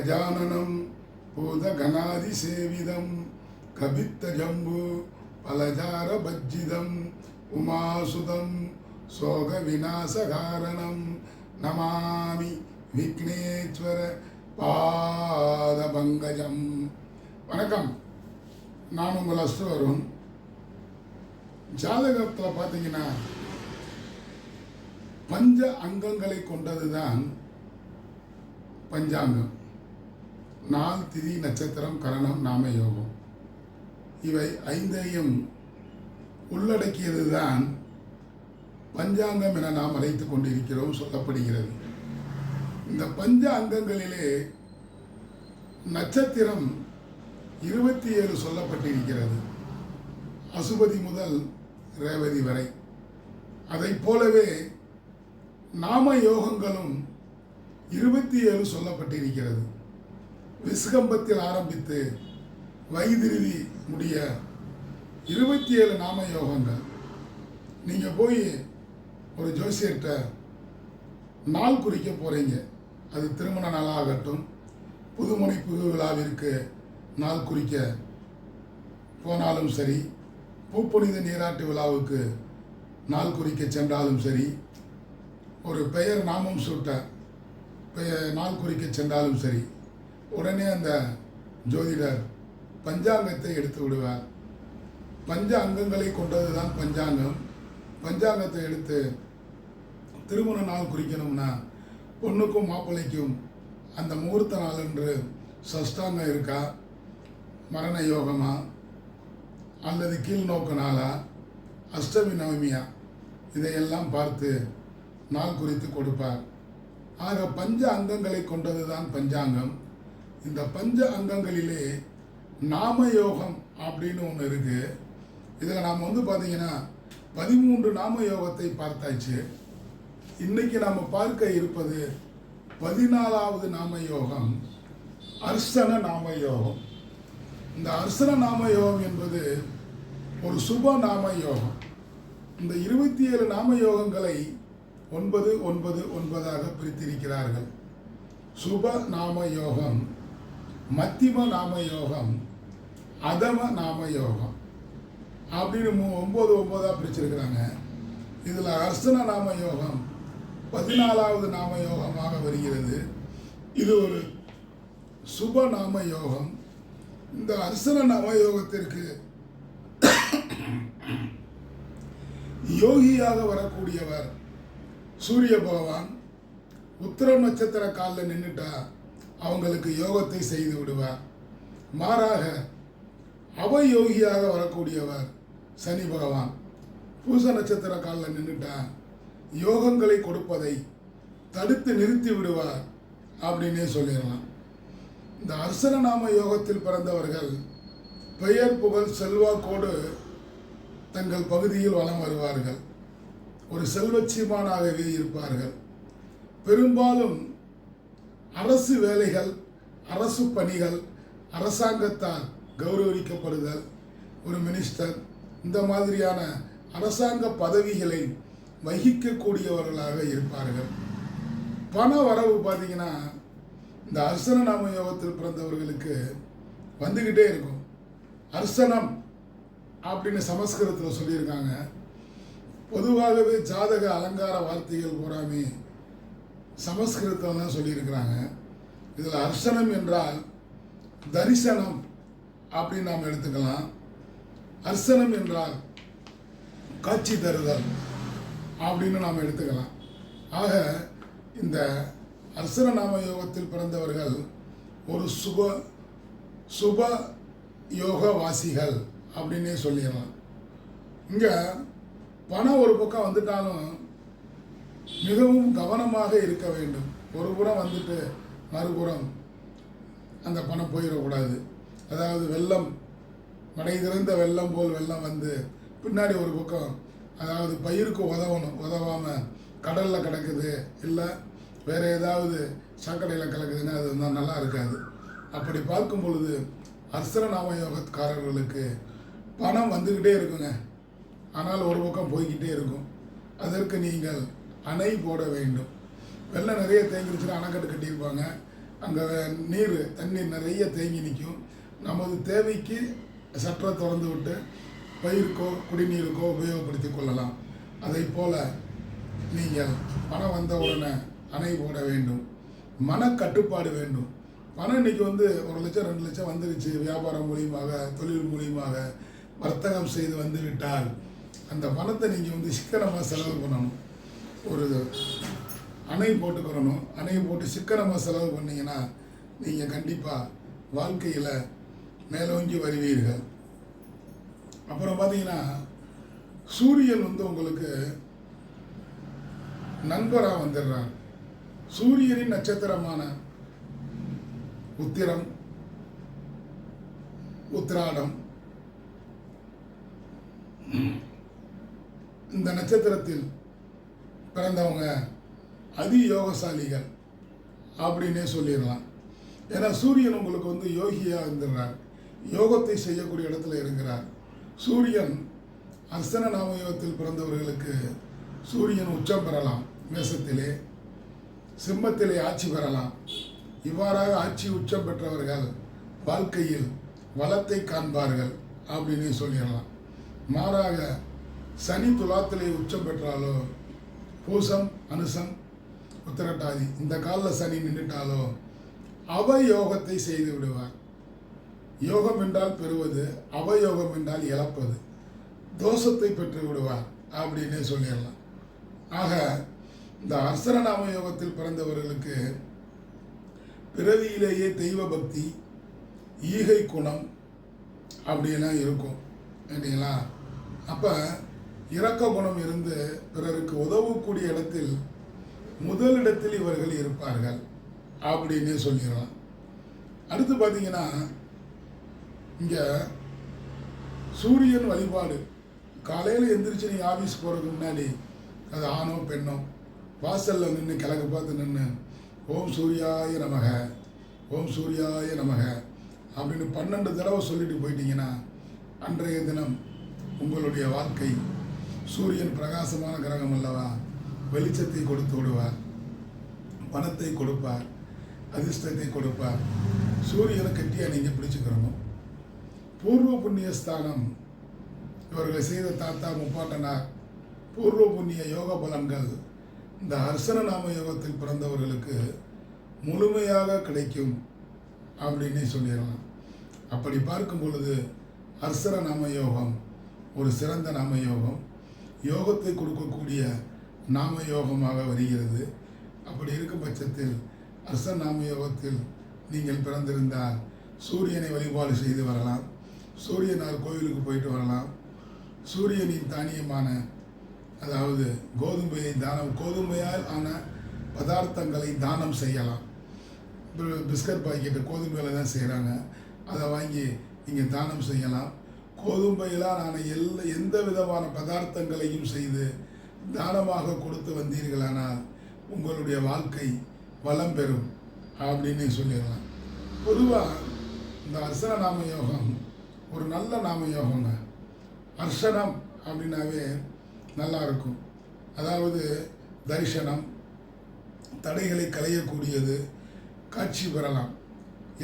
கஜானனம் பூத கணாதி சேவிதம் கபித்த ஜம்பு பலஜார பஜ்ஜிதம் உமாசுதம் சோக விநாசகாரணம் நமாமி விக்னேஸ்வர பாதபங்கஜம். வணக்கம். நான் உங்கள் அஸ்து வருண் ஜாதகத்தில் பார்த்தீங்கன்னா பஞ்ச அங்கங்களை கொண்டதுதான் பஞ்சாங்கம். நாள் திதி நட்சத்திரம் கரணம் நாம யோகம். இவை ஐந்தையும் உள்ளடக்கியது தான் பஞ்சாங்கம் என நாம் அழைத்துக் கொண்டிருக்கிறோம் சொல்லப்படுகிறது. இந்த பஞ்ச அங்கங்களிலே நட்சத்திரம் இருபத்தி ஏழு சொல்லப்பட்டிருக்கிறது. அசுபதி முதல் ரேவதி வரை. அதைப் போலவே நாம யோகங்களும் இருபத்தி ஏழு சொல்லப்பட்டிருக்கிறது. விசுகம்பத்தில் ஆரம்பித்து வைதிருதி முடிய இருபத்தி ஏழு நாம யோகங்கள் நீங்கள் போய் ஒரு ஜோசியர்கிட்ட நாள் குறிக்க போகிறீங்க அது திருமண நாளாகட்டும் புதுமணி புது விழாவிற்கு நாள் குறிக்க போனாலும் சரி பூப்புனித நீராட்டு விழாவுக்கு நாள் குறிக்க சென்றாலும் சரி ஒரு பெயர் நாமம் சூட்ட பெயர் நாள் குறிக்க சென்றாலும் சரி உடனே அந்த ஜோதிடர் பஞ்சாங்கத்தை எடுத்து விடுவார். பஞ்ச அங்கங்களை கொண்டது தான் பஞ்சாங்கம். பஞ்சாங்கத்தை எடுத்து திருமண நாள் குறிக்கணும்னா பொண்ணுக்கும் மாப்பிள்ளைக்கும் அந்த முகூர்த்த நாள் என்று சஷ்டாங்கம் இருக்கா? மரண யோகமா? அல்லது கீழ்நோக்கு நாளா? அஷ்டமி நவமியா? இதையெல்லாம் பார்த்து நாள் குறித்து கொடுப்பார். ஆக பஞ்ச அங்கங்களை கொண்டது தான் பஞ்சாங்கம். இந்த பஞ்ச அங்கங்களிலே நாம யோகம் அப்படின்னு ஒன்று இருக்குது இதில் நாம் வந்து பார்த்தீங்கன்னா பதிமூன்று நாம யோகத்தை பார்த்தாச்சு. இன்னைக்கு நாம் பார்க்க இருப்பது பதினாலாவது நாம யோகம் அர்சன நாம யோகம் இந்த அர்சன நாம யோகம் என்பது ஒரு சுப நாம யோகம் இந்த இருபத்தி ஏழு நாம யோகங்களை ஒன்பது ஒன்பது ஒன்பதாக பிரித்திருக்கிறார்கள். சுப நாம யோகம் மத்திம நாம யோகம் அதம நாம யோகம். அப்படின்னு மூ ஒம்பது ஒம்பதாக பிரிச்சிருக்கிறாங்க. இதில் அர்ச்சன நாம யோகம் பதினாலாவது நாம யோகமாக வருகிறது. இது ஒரு சுப நாம யோகம். இந்த அர்ச்சன நாம யோகத்திற்கு யோகியாக வரக்கூடியவர் சூரிய பகவான். உத்திர நட்சத்திர காலில் நின்றுட்டா அவங்களுக்கு யோகத்தை செய்து விடுவார். மாறாக அவயோகியாக வரக்கூடியவர் சனி பகவான். பூச நட்சத்திர காலில் நின்றுட்டார் யோகங்களை கொடுப்பதை தடுத்து நிறுத்தி விடுவார் அப்படின்னே சொல்லிடலாம். இந்த அர்சன நாம யோகத்தில் பிறந்தவர்கள் பெயர் புகழ் செல்வாக்கோடு தங்கள் பகுதியில் வலம் வருவார்கள். ஒரு செல்வச்சீமானாகவே இருப்பார்கள். பெரும்பாலும் அரசு வேலைகள் அரசு பணிகள் அரசாங்கத்தால் கௌரவிக்கப்படுதல். ஒரு மினிஸ்டர் இந்த மாதிரியான அரசாங்க பதவிகளை வகிக்கக்கூடியவர்களாக இருப்பார்கள். பண வரவு பார்த்தீங்கன்னா இந்த அர்சன நாம யோகத்தில் பிறந்தவர்களுக்கு வந்துக்கிட்டே இருக்கும். அர்சனம் அப்படின்னு சமஸ்கிருதத்தில் சொல்லியிருக்காங்க. பொதுவாகவே ஜாதக அலங்கார வார்த்தைகள் பூராமே சமஸ்கிருதத்தில் தான் சொல்லியிருக்கிறாங்க. இதில் அர்ச்சனம் என்றால் தரிசனம் அப்படின்னு நாம் எடுத்துக்கலாம். அர்ச்சனம் என்றால் காட்சி தருதல் அப்படின்னு நாம் எடுத்துக்கலாம். ஆக இந்த அர்சன நாம யோகத்தில் பிறந்தவர்கள் ஒரு சுப சுப யோகவாசிகள் அப்படின்னே சொல்லிடலாம். இங்கே பணம் ஒரு பக்கம் வந்துட்டாலும் மிகவும் கவனமாக இருக்க வேண்டும். ஒரு புறம் வந்துட்டு மறுபுறம் அந்த பணம் போயிடக்கூடாது. அதாவது வெள்ளம் மடை திறந்த வெள்ளம் போல் வெள்ளம் வந்து பின்னாடி ஒரு பக்கம் அதாவது பயிருக்கு உதவணும். உதவாமல் கடலில் கிடக்குது. இல்லை வேறு ஏதாவது சாக்கடையில் கலக்குதுன்னா அது வந்து நல்லா இருக்காது. அப்படி பார்க்கும் பொழுது அர்சன நாமயோகக்காரர்களுக்கு பணம் வந்துக்கிட்டே இருக்குங்க. ஆனால் ஒரு பக்கம் போய்கிட்டே இருக்கும். அதற்கு நீங்கள் அணை போட வேண்டும். வெள்ளம் நிறைய தேங்கிருச்சுன்னா அணைக்கட்டு கட்டியிருப்பாங்க. அங்கே நீர் தண்ணீர் நிறைய தேங்கி நிற்கும். நமது தேவைக்கு சற்றை திறந்து விட்டு பயிருக்கோ குடிநீருக்கோ உபயோகப்படுத்தி கொள்ளலாம். அதை போல் நீங்கள் பணம் வந்த உடனே அணை போட வேண்டும். மனக்கட்டுப்பாடு வேண்டும். பணம் இன்னைக்கு வந்து ஒரு லட்சம் ரெண்டு லட்சம் வந்துருச்சு. வியாபாரம் மூலியமாக தொழில் மூலியமாக வர்த்தகம் செய்து வந்து விட்டால் அந்த பணத்தை நீங்கள் வந்து சிக்கனமாக செலவு பண்ணணும். ஒரு அணை போட்டுக்கிறணும். அணையை போட்டு சிக்கனமாக செலவு பண்ணிங்கன்னா நீங்கள் கண்டிப்பாக வாழ்க்கையில் மேலோங்கி வருவீர்கள். அப்புறம் பார்த்தீங்கன்னா சூரியன் வந்து உங்களுக்கு நண்பராக வந்துடுறார். சூரியனின் நட்சத்திரமான உத்திரம் உத்திராடம் இந்த நட்சத்திரத்தில் பிறந்தவங்க அதி யோகசாலிகள் அப்படின்னே சொல்லிடலாம். ஏன்னா சூரியன் உங்களுக்கு வந்து யோகியாக இருந்துடுறார். யோகத்தை செய்யக்கூடிய இடத்துல இருக்கிறார். சூரியன் அர்சன நாமயோகத்தில் பிறந்தவர்களுக்கு சூரியன் உச்சம் பெறலாம் மேசத்திலே சிம்மத்திலே ஆட்சி பெறலாம். இவ்வாறாக ஆட்சி உச்சம் பெற்றவர்கள் வாழ்க்கையில் வளத்தை காண்பார்கள் அப்படின்னு சொல்லிடலாம். மாறாக சனி துலாத்திலே உச்சம் பெற்றாலோ பூசம் அனுசம் உத்தரட்டாதி. இந்த காலில் சனி நின்றுட்டாலோ அவயோகத்தை செய்து விடுவார். யோகம் என்றால் பெறுவது அவயோகம் என்றால் இழப்பது. தோஷத்தை பெற்று விடுவார் அப்படின்னே சொல்லிடலாம். ஆக இந்த அர்சரநாம யோகத்தில் பிறந்தவர்களுக்கு பிறவியிலேயே தெய்வ பக்தி ஈகை குணம் அப்படியெல்லாம் இருக்கும் இல்லைங்களா? அப்போ இரக்க குணம் இருந்து பிறருக்கு உதவக்கூடிய இடத்தில் முதலிடத்தில் இவர்கள் இருப்பார்கள் அப்படின்னு சொல்லிடலாம். அடுத்து பார்த்தீங்கன்னா இங்கே சூரியன் வழிபாடு. காலையில் எந்திரிச்சு நீங்கள் ஆஃபீஸ் போகிறதுக்கு முன்னாடி அது ஆணோ பெண்ணோ வாசலில் நின்று கிழக்கு பார்த்து நின்று ஓம் சூர்யாய நமக ஓம் சூர்யாய நமக அப்படின்னு பன்னெண்டு தடவை சொல்லிட்டு போயிட்டீங்கன்னா அன்றைய தினம் உங்களுடைய வாழ்க்கை சூரியன் பிரகாசமான கிரகம் அல்லவா? வெளிச்சத்தை கொடுத்து விடுவார். பணத்தை கொடுப்பார். அதிர்ஷ்டத்தை கொடுப்பார். சூரியனை கட்டியாக நீங்கள் பிடிச்சிக்கிறணும் பூர்வ புண்ணிய ஸ்தானம். இவர்கள் செய்த தாத்தா முப்பாட்டனார் பூர்வ புண்ணிய யோக பலன்கள். இந்த ஹர்சன நாம யோகத்தில் பிறந்தவர்களுக்கு முழுமையாக கிடைக்கும் அப்படின்னு சொல்லிடலாம். அப்படி பார்க்கும் பொழுது ஹர்சன நாம யோகம் ஒரு சிறந்த நாம யோகம். யோகத்தை கொடுக்கக்கூடிய நாம யோகமாக வருகிறது. அப்படி இருக்கும் பட்சத்தில் அர்ச நாம யோகத்தில் நீங்கள் பிறந்திருந்தால் சூரியனை வழிபாடு செய்து வரலாம். சூரியனார் கோவிலுக்கு போயிட்டு வரலாம். சூரியனின் தானியமான அதாவது கோதுமையை தானம் கோதுமையால் ஆன பதார்த்தங்களை தானம் செய்யலாம். பிஸ்கட் பாக்கெட்டு கோதுமையில் தான் செய்கிறாங்க அதை வாங்கி நீங்கள் தானம் செய்யலாம். கோதுமையிலால் ஆன எல்லா எந்த விதமான பதார்த்தங்களையும் செய்து தானமாக கொடுத்து வந்தீர்களானால் உங்களுடைய வாழ்க்கை வளம் பெறும் அப்படின்னு சொல்லிடலாம். பொதுவாக இந்த அர்சன நாம யோகம் ஒரு நல்ல நாம யோகங்க. அர்சனம் அப்படின்னாவே நல்லா இருக்கும். அதாவது தரிசனம் தடைகளை களையக்கூடியது காட்சி பெறலாம்.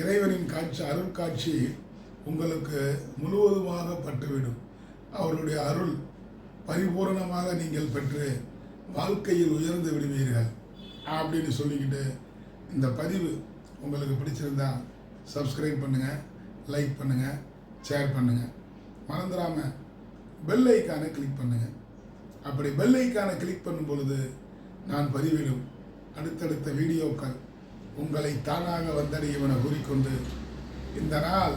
இறைவனின் காட்சி அருள் காட்சி உங்களுக்கு முழுவதுமாக பட்டுவிடும். அவருடைய அருள் பரிபூரணமாக நீங்கள் பெற்று வாழ்க்கையில் உயர்ந்து விடுவீர்கள். அப்படின்னு சொல்லிக்கிட்டு இந்த பதிவு உங்களுக்கு பிடிச்சிருந்தா சப்ஸ்கிரைப் பண்ணுங்கள் லைக் பண்ணுங்கள் ஷேர் பண்ணுங்கள் மறந்துடாமல் பெல் ஐக்கானை கிளிக் பண்ணுங்கள் அப்படி பெல் ஐக்கானை கிளிக் பண்ணும் பொழுது நான் பதிவிடும் அடுத்தடுத்த வீடியோக்கள் உங்களை தானாக வந்தடையும் என கூறிக்கொண்டு இந்த நாள்